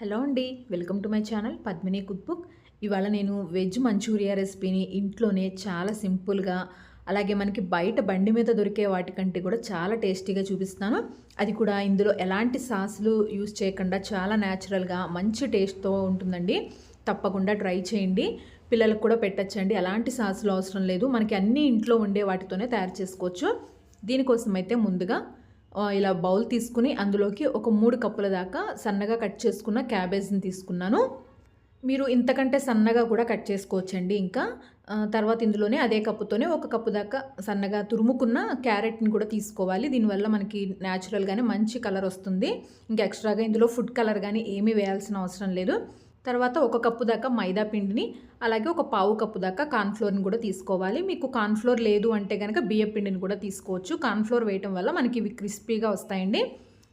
Hello అండి welcome to my channel Padmini cook book. ఇవాళ నేను వెజ్ మంచూరియా రెసిపీని ఇంట్లోనే చాలా సింపుల్గా అలాగే మనకి బయట బండి మీద దొరికే వాటికంటే కూడా చాలా టేస్టీగా చూపిస్తాను అది కూడా ఇందులో ఎలాంటి సాసులు యూస్ చేయకుండా చాలా న్యాచురల్గా మంచి టేస్ట్తో ఉంటుందండి. తప్పకుండా ట్రై చేయండి. పిల్లలకు కూడా పెట్టచ్చండి. ఎలాంటి సాసులు అవసరం లేదు. మనకి అన్నీ ఇంట్లో ఉండే వాటితోనే తయారు చేసుకోవచ్చు. దీనికోసం అయితే ముందుగా ఇలా బౌల్ తీసుకుని అందులోకి ఒక మూడు కప్పుల దాకా సన్నగా కట్ చేసుకున్న క్యాబేజ్ని తీసుకున్నాను. మీరు ఇంతకంటే సన్నగా కూడా కట్ చేసుకోవచ్చండి ఇంకా. తర్వాత ఇందులోనే అదే కప్పుతోనే ఒక కప్పు దాకా సన్నగా తురుముకున్న క్యారెట్ని కూడా తీసుకోవాలి. దీనివల్ల మనకి న్యాచురల్గానే మంచి కలర్ వస్తుంది. ఇంకా ఎక్స్ట్రాగా ఇందులో ఫుడ్ కలర్ కానీ ఏమీ వేయాల్సిన అవసరం లేదు. తర్వాత ఒక కప్పు దాకా మైదా పిండిని అలాగే ఒక పావు కప్పు దాకా కార్న్ఫ్లోర్ని కూడా తీసుకోవాలి. మీకు కార్న్ఫ్లోర్ లేదు అంటే కనుక బియ్య పిండిని కూడా తీసుకోవచ్చు. కార్న్ఫ్లోర్ వేయటం వల్ల మనకి ఇవి క్రిస్పీగా వస్తాయండి.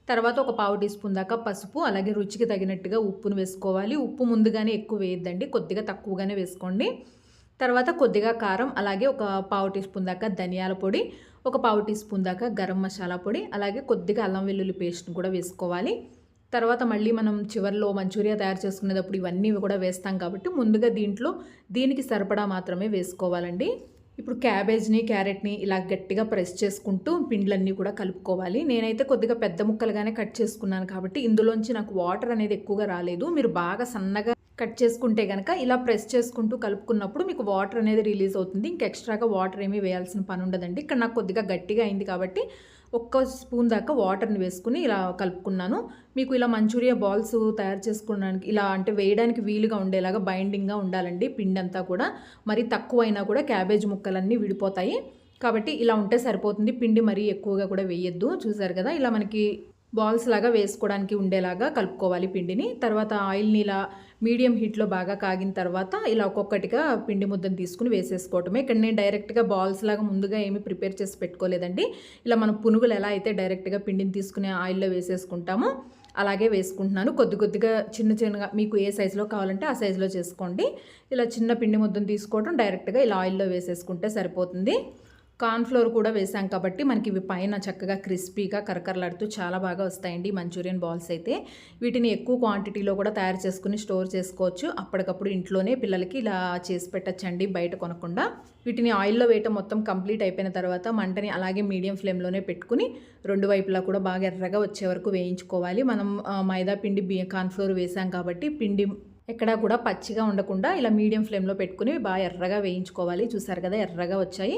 తర్వాత ఒక పావు టీ స్పూన్ దాకా పసుపు అలాగే రుచికి తగినట్టుగా ఉప్పును వేసుకోవాలి. ఉప్పు ముందుగానే ఎక్కువ వేయద్దండి. కొద్దిగా తక్కువగానే వేసుకోండి. తర్వాత కొద్దిగా కారం అలాగే ఒక పావు టీ స్పూన్ దాకా ధనియాల పొడి ఒక పావు టీ స్పూన్ దాకా గరం మసాలా పొడి అలాగే కొద్దిగా అల్లం వెల్లుల్లి పేస్ట్ని కూడా వేసుకోవాలి. తర్వాత మళ్ళీ మనం చివరిలో మంచూరియా తయారు చేసుకునేటప్పుడు ఇవన్నీ కూడా వేస్తాం కాబట్టి ముందుగా దీంట్లో దీనికి సరిపడా మాత్రమే వేసుకోవాలండి. ఇప్పుడు క్యాబేజ్ని క్యారెట్ని ఇలా గట్టిగా ప్రెస్ చేసుకుంటూ పిండ్లన్నీ కూడా కలుపుకోవాలి. నేనైతే కొద్దిగా పెద్ద ముక్కలుగానే కట్ చేసుకున్నాను కాబట్టి ఇందులోంచి నాకు వాటర్ అనేది ఎక్కువగా రాలేదు. మీరు బాగా సన్నగా కట్ చేసుకుంటే కనుక ఇలా ప్రెస్ చేసుకుంటూ కలుపుకున్నప్పుడు మీకు వాటర్ అనేది రిలీజ్ అవుతుంది. ఇంకా ఎక్స్ట్రాగా వాటర్ ఏమీ వేయాల్సిన పని ఉండదండి. ఇక్కడ నాకు కొద్దిగా గట్టిగా అయింది కాబట్టి ఒక్క స్పూన్ దాకా వాటర్ని వేసుకుని ఇలా కలుపుకున్నాను. మీకు ఇలా మంచూరియా బాల్స్ తయారు చేసుకోవడానికి ఇలా అంటే వేయడానికి వీలుగా ఉండేలాగా బైండింగ్గా ఉండాలండి పిండి అంతా కూడా. మరి తక్కువ అయినా కూడా క్యాబేజ్ ముక్కలన్నీ విడిపోతాయి. కాబట్టి ఇలా ఉంటే సరిపోతుంది. పిండి మరీ ఎక్కువగా కూడా వేయొద్దు. చూసారు కదా ఇలా మనకి బాల్స్ లాగా వేసుకోవడానికి ఉండేలాగా కలుపుకోవాలి పిండిని. తర్వాత ఆయిల్ని ఇలా మీడియం హీట్లో బాగా కాగిన తర్వాత ఇలా ఒక్కొక్కటిగా పిండి ముద్దను తీసుకుని వేసేసుకోవటమే. ఇక్కడ నేను డైరెక్ట్గా బాల్స్ లాగా ముందుగా ఏమీ ప్రిపేర్ చేసి పెట్టుకోలేదండి. ఇలా మనం పునుగులు ఎలా అయితే డైరెక్ట్గా పిండిని తీసుకునే ఆయిల్లో వేసేసుకుంటామో అలాగే వేసుకుంటున్నాను. కొద్ది కొద్దిగా చిన్న చిన్నగా మీకు ఏ సైజులో కావాలంటే ఆ సైజులో చేసుకోండి. ఇలా చిన్న పిండి ముద్దను తీసుకోవడం డైరెక్ట్గా ఇలా ఆయిల్లో వేసేసుకుంటే సరిపోతుంది. కార్న్ఫ్లోర్ కూడా వేసాం కాబట్టి మనకి ఇవి పైన చక్కగా క్రిస్పీగా కరకరలాడుతూ చాలా బాగా వస్తాయండి మంచూరియన్ బాల్స్ అయితే. వీటిని ఎక్కువ క్వాంటిటీలో కూడా తయారు చేసుకుని స్టోర్ చేసుకోవచ్చు. అప్పటికప్పుడు ఇంట్లోనే పిల్లలకి ఇలా చేసి పెట్టచ్చండి బయట కొనకుండా. వీటిని ఆయిల్లో వేయటం మొత్తం కంప్లీట్ అయిపోయిన తర్వాత మంటని అలాగే మీడియం ఫ్లేమ్లోనే పెట్టుకుని రెండు వైపులా కూడా బాగా ఎర్రగా వచ్చే వరకు వేయించుకోవాలి. మనం మైదా పిండి బియ్య కార్న్ఫ్లోర్ వేసాం కాబట్టి పిండి ఎక్కడా కూడా పచ్చిగా ఉండకుండా ఇలా మీడియం ఫ్లేమ్లో పెట్టుకుని బాగా ఎర్రగా వేయించుకోవాలి. చూసారు కదా ఎర్రగా వచ్చాయి.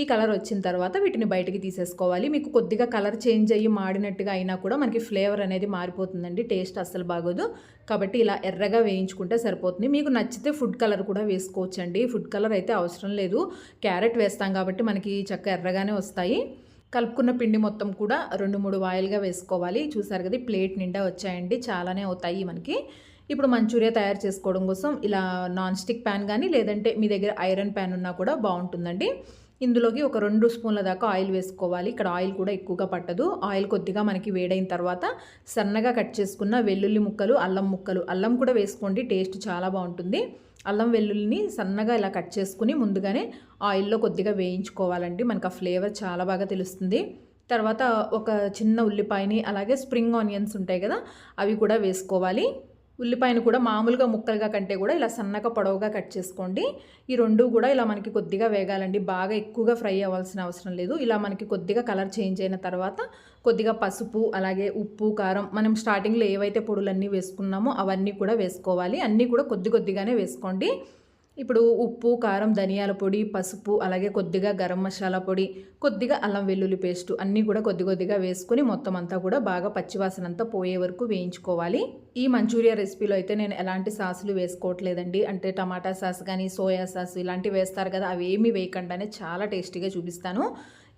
ఈ కలర్ వచ్చిన తర్వాత వీటిని బయటికి తీసేసుకోవాలి. మీకు కొద్దిగా కలర్ చేంజ్ అయ్యి మాడినట్టుగా అయినా కూడా మనకి ఫ్లేవర్ అనేది మారిపోతుందండి. టేస్ట్ అస్సలు బాగోదు. కాబట్టి ఇలా ఎర్రగా వేయించుకుంటే సరిపోతుంది. మీకు నచ్చితే ఫుడ్ కలర్ కూడా వేసుకోవచ్చండి. ఫుడ్ కలర్ అయితే అవసరం లేదు. క్యారెట్ వేస్తాం కాబట్టి మనకి చక్క ఎర్రగానే వస్తాయి. కలుపుకున్న పిండి మొత్తం కూడా రెండు మూడు వాయిల్గా వేసుకోవాలి. చూసారు కదా ప్లేట్ నిండా వచ్చాయండి. చాలానే అవుతాయి మనకి. ఇప్పుడు మంచూరియా తయారు చేసుకోవడం కోసం ఇలా నాన్ స్టిక్ ప్యాన్ కానీ లేదంటే మీ దగ్గర ఐరన్ ప్యాన్ ఉన్నా కూడా బాగుంటుందండి. ఇందులోకి ఒక రెండు స్పూన్ల దాకా ఆయిల్ వేసుకోవాలి. ఇక్కడ ఆయిల్ కూడా ఎక్కువగా పట్టదు. ఆయిల్ కొద్దిగా మనకి వేడైన తర్వాత సన్నగా కట్ చేసుకున్న వెల్లుల్లి ముక్కలు అల్లం ముక్కలు అల్లం కూడా వేసుకోండి. టేస్ట్ చాలా బాగుంటుంది. అల్లం వెల్లుల్లిని సన్నగా ఇలా కట్ చేసుకుని ముందుగానే ఆయిల్లో కొద్దిగా వేయించుకోవాలండి. మనకు ఆ ఫ్లేవర్ చాలా బాగా తెలుస్తుంది. తర్వాత ఒక చిన్న ఉల్లిపాయని అలాగే స్ప్రింగ్ ఆనియన్స్ ఉంటాయి కదా అవి కూడా వేసుకోవాలి. ఉల్లిపాయను కూడా మామూలుగా ముక్కలుగా కంటే కూడా ఇలా సన్నగా పొడవుగా కట్ చేసుకోండి. ఈ రెండు కూడా ఇలా మనకి కొద్దిగా వేగాలండి. బాగా ఎక్కువగా ఫ్రై అవ్వాల్సిన అవసరం లేదు. ఇలా మనకి కొద్దిగా కలర్ చేంజ్ అయిన తర్వాత కొద్దిగా పసుపు అలాగే ఉప్పు కారం మనం స్టార్టింగ్లో ఏవైతే పొడులన్నీ వేసుకున్నామో అవన్నీ కూడా వేసుకోవాలి. అన్నీ కూడా కొద్ది కొద్దిగానే వేసుకోండి. ఇప్పుడు ఉప్పు కారం ధనియాల పొడి పసుపు అలాగే కొద్దిగా గరం మసాలా పొడి కొద్దిగా అల్లం వెల్లుల్లి పేస్ట్ అన్నీ కూడా కొద్ది కొద్దిగా వేసుకుని మొత్తం అంతా కూడా బాగా పచ్చివాసన అంతా పోయే వరకు వేయించుకోవాలి. ఈ మంచూరియా రెసిపీలో అయితే నేను ఎలాంటి సాసులు వేసుకోవట్లేదండి. అంటే టమాటా సాస్ కానీ సోయా సాస్ ఇలాంటివి వేస్తారు కదా అవి ఏమీ వేయకుండానే చాలా టేస్టీగా చూపిస్తాను.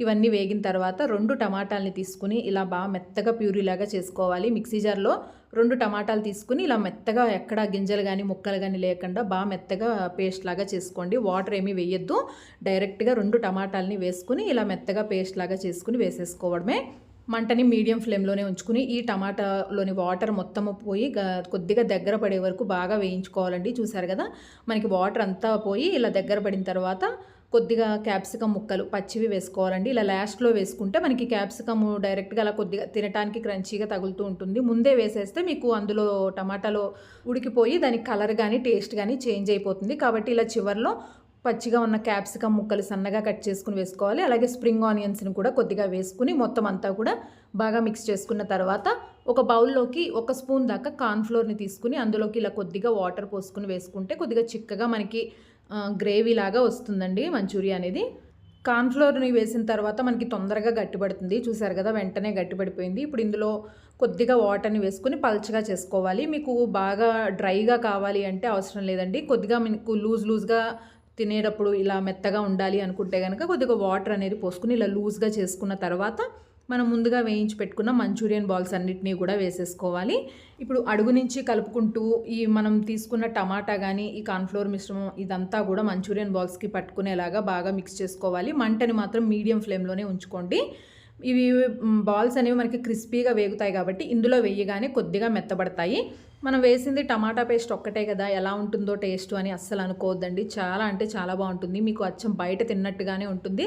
ఇవన్నీ వేగిన తర్వాత రెండు టమాటాలని తీసుకుని ఇలా బాగా మెత్తగా ప్యూరీలాగా చేసుకోవాలి. మిక్సీ జార్లో రెండు టమాటాలు తీసుకుని ఇలా మెత్తగా ఎక్కడ గింజలు కానీ ముక్కలు కానీ లేకుండా బాగా మెత్తగా పేస్ట్ లాగా చేసుకోండి. వాటర్ ఏమీ వేయొద్దు. డైరెక్ట్గా రెండు టమాటాలని వేసుకుని ఇలా మెత్తగా పేస్ట్ లాగా చేసుకుని వేసేసుకోవడమే. మంటని మీడియం ఫ్లేమ్లోనే ఉంచుకుని ఈ టమాటాలోని వాటర్ మొత్తము పోయి గ- కొద్దిగా దగ్గర పడే వరకు బాగా వేయించుకోవాలండి. చూసారు కదా? మనకి వాటర్ అంతా పోయి ఇలా దగ్గర పడిన తర్వాత కొద్దిగా క్యాప్సికమ్ ముక్కలు పచ్చివి వేసుకోవాలండి. ఇలా లాస్ట్లో వేసుకుంటే మనకి క్యాప్సికమ్ డైరెక్ట్గా అలా కొద్దిగా తినడానికి క్రంచీగా తగులుతూ ఉంటుంది. ముందే వేసేస్తే మీకు అందులో టమాటాలో ఉడికిపోయి దాని కలర్ కానీ టేస్ట్ కానీ చేంజ్ అయిపోతుంది. కాబట్టి ఇలా చివర్లో పచ్చిగా ఉన్న క్యాప్సికమ్ ముక్కలు సన్నగా కట్ చేసుకుని వేసుకోవాలి. అలాగే స్ప్రింగ్ ఆనియన్స్ని కూడా కొద్దిగా వేసుకుని మొత్తం అంతా కూడా బాగా మిక్స్ చేసుకున్న తర్వాత ఒక బౌల్లోకి ఒక స్పూన్ దాకా కార్న్ఫ్లోర్ని తీసుకుని అందులోకి ఇలా కొద్దిగా వాటర్ పోసుకుని వేసుకుంటే కొద్దిగా చిక్కగా మనకి గ్రేవీ లాగా వస్తుందండి మంచూరియా అనేది. కార్న్ఫ్లోర్ని వేసిన తర్వాత మనకి తొందరగా గట్టిపడుతుంది. చూసారు కదా వెంటనే గట్టిపడిపోయింది. ఇప్పుడు ఇందులో కొద్దిగా వాటర్ని వేసుకుని పల్చగా చేసుకోవాలి. మీకు బాగా డ్రైగా కావాలి అంటే అవసరం లేదండి. కొద్దిగా మీకు లూజ్ లూజ్గా తినేటప్పుడు ఇలా మెత్తగా ఉండాలి అనుకుంటే కనుక కొద్దిగా వాటర్ అనేది పోసుకుని ఇలా లూజ్గా చేసుకున్న తర్వాత మనం ముందుగా వేయించి పెట్టుకున్న మంచూరియన్ బాల్స్ అన్నిటినీ కూడా వేసేసుకోవాలి. ఇప్పుడు అడుగు నుంచి కలుపుకుంటూ ఈ మనం తీసుకున్న టమాటా కానీ ఈ కార్న్ఫ్లోర్ మిశ్రమం ఇదంతా కూడా మంచూరియన్ బాల్స్కి పట్టుకునేలాగా బాగా మిక్స్ చేసుకోవాలి. మంటని మాత్రం మీడియం ఫ్లేమ్లోనే ఉంచుకోండి. ఇవి బాల్స్ అనేవి మనకి క్రిస్పీగా వేగుతాయి కాబట్టి ఇందులో వేయగానే కొద్దిగా మెత్తబడతాయి. మనం వేసింది టమాటా పేస్ట్ ఒక్కటే కదా ఎలా ఉంటుందో టేస్ట్ అని అస్సలు అనుకోవద్దండి. చాలా అంటే చాలా బాగుంటుంది. మీకు అచ్చం బయట తిన్నట్టుగానే ఉంటుంది.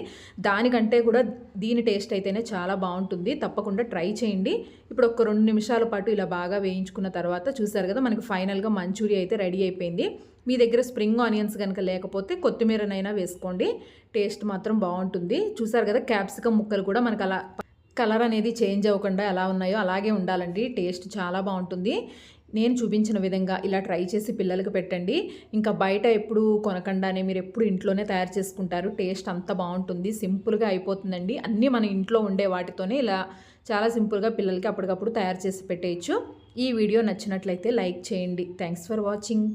దానికంటే కూడా దీని టేస్ట్ అయితేనే చాలా బాగుంటుంది. తప్పకుండా ట్రై చేయండి. ఇప్పుడు ఒక రెండు నిమిషాల పాటు ఇలా బాగా వేయించుకున్న తర్వాత చూసారు కదా మనకి ఫైనల్గా మంచూరియా అయితే రెడీ అయిపోయింది. మీ దగ్గర స్ప్రింగ్ ఆనియన్స్ కనుక లేకపోతే కొత్తిమీరనైనా వేసుకోండి. టేస్ట్ మాత్రం బాగుంటుంది. చూసారు కదా క్యాప్సికమ్ ముక్కలు కూడా మనకు అలా కలర్ అనేది చేంజ్ అవ్వకుండా ఎలా ఉన్నాయో అలాగే ఉండాలండి. టేస్ట్ చాలా బాగుంటుంది. నేను చూపించిన విధంగా ఇలా ట్రై చేసి పిల్లలకు పెట్టండి. ఇంకా బయట ఎప్పుడు కొనకుండానే మీరు ఎప్పుడు ఇంట్లోనే తయారు చేసుకుంటారు. టేస్ట్ అంత బాగుంటుంది. సింపుల్గా అయిపోతుందండి. అన్నీ మన ఇంట్లో ఉండే వాటితోనే ఇలా చాలా సింపుల్గా పిల్లలకి అప్పటికప్పుడు తయారు చేసి పెట్టేయచ్చు. ఈ వీడియో నచ్చినట్లయితే లైక్ చేయండి. Thanks for watching.